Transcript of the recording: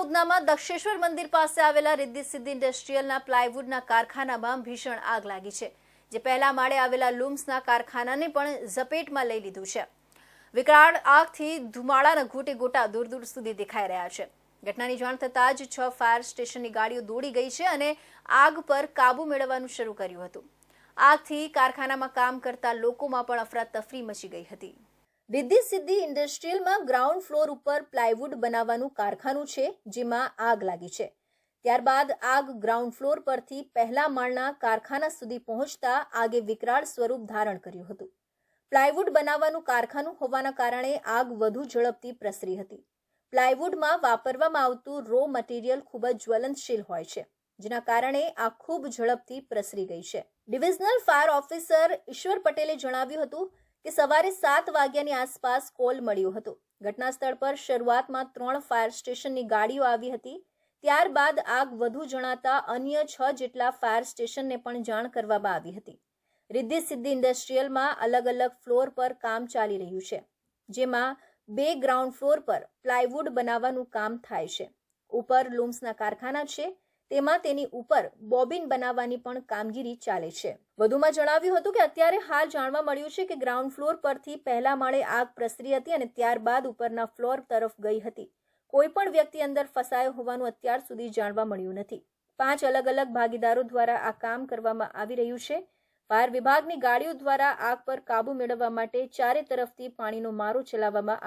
ઉધનામાં દક્ષેશ્વર મંદિર પાસે આવેલા રિદ્ધિ સિદ્ધિ ઇન્ડસ્ટ્રીયલના પ્લાયવુડના કારખાનામાં ભીષણ આગ લાગી છે, જે પહેલા માળે આવેલા લૂમ્સના કારખાનાને પણ ઝપેટમાં લઈ લીધું છે. વિકરાળ આગથી ધુમાડાના ઘૂંટે ગોટા દૂર દૂર સુધી દેખાઈ રહ્યા છે. ઘટનાની જાણ થતાં જ છ ફાયર સ્ટેશનની ગાડીઓ દોડી ગઈ છે અને આગ પર કાબુ મેળવવાનું શરૂ કર્યું હતું. આગથી કારખાનામાં કામ કરતા લોકોમાં પણ અફરાતફરી મચી ગઈ હતી. રિદ્ધિ સિદ્ધિ ઇન્ડસ્ટ્રીયલમાં ગ્રાઉન્ડ ફ્લોર ઉપર પ્લાયવુડ બનાવવાનું કારખાનું છે, જેમાં આગ લાગી છે. ત્યારબાદ આગ ગ્રાઉન્ડ ફ્લોર પરથી પહેલા માળના કારખાના સુધી પહોંચતા આગે વિકરાળ સ્વરૂપ ધારણ કર્યું હતું. પ્લાયવુડ બનાવવાનું કારખાનું હોવાના કારણે આગ વધુ ઝડપથી પ્રસરી હતી. પ્લાયવુડમાં વાપરવામાં આવતું રો મટીરિયલ ખૂબ જ જ્વલનશીલ હોય છે, જેના કારણે આ ખૂબ ઝડપથી પ્રસરી ગઈ છે. ડિવિઝનલ ફાયર ઓફિસર ઈશ્વર પટેલે જણાવ્યું હતું કે સવારે સાત વાગ્યાની આસપાસ કોલ મળ્યો હતો. ઘટના સ્થળ પર શરૂઆતમાં ત્રણ ફાયર સ્ટેશનની ગાડીઓ આવી હતી. ત્યારબાદ આગ વધુ જણાતા અન્ય છ જેટલા ફાયર સ્ટેશનને પણ જાણ કરવામાં આવી હતી. રિદ્ધિ સિદ્ધિ ઇન્ડસ્ટ્રીયલમાં અલગ અલગ ફ્લોર પર કામ ચાલી રહ્યું છે, જેમાં બે ગ્રાઉન્ડ ફ્લોર પર પ્લાયવુડ બનાવવાનું કામ થાય છે. ઉપર લૂમ્સના કારખાના છે તેમાં તેની ઉપર બોબિન બનાવવાની પણ કામગીરી ચાલે છે. વધુમાં જણાવ્યું હતું કે અત્યારે હાલ જાણવા મળ્યું છે કે ગ્રાઉન્ડ ફ્લોર પરથી પહેલા માળે આગ પ્રસરી હતી અને ત્યારબાદ ઉપરના ફ્લોર તરફ ગઈ હતી. કોઈ પણ વ્યક્તિ અંદર ફસાયો હોવાનું અત્યાર સુધી જાણવા મળ્યું નથી. પાંચ અલગ અલગ ભાગીદારો દ્વારા આ કામ કરવામાં આવી રહ્યું છે. ફાયર વિભાગની ગાડીઓ દ્વારા આગ પર કાબુ મેળવવા માટે ચારે તરફથી પાણીનો મારો ચલાવવામાં આવ્યો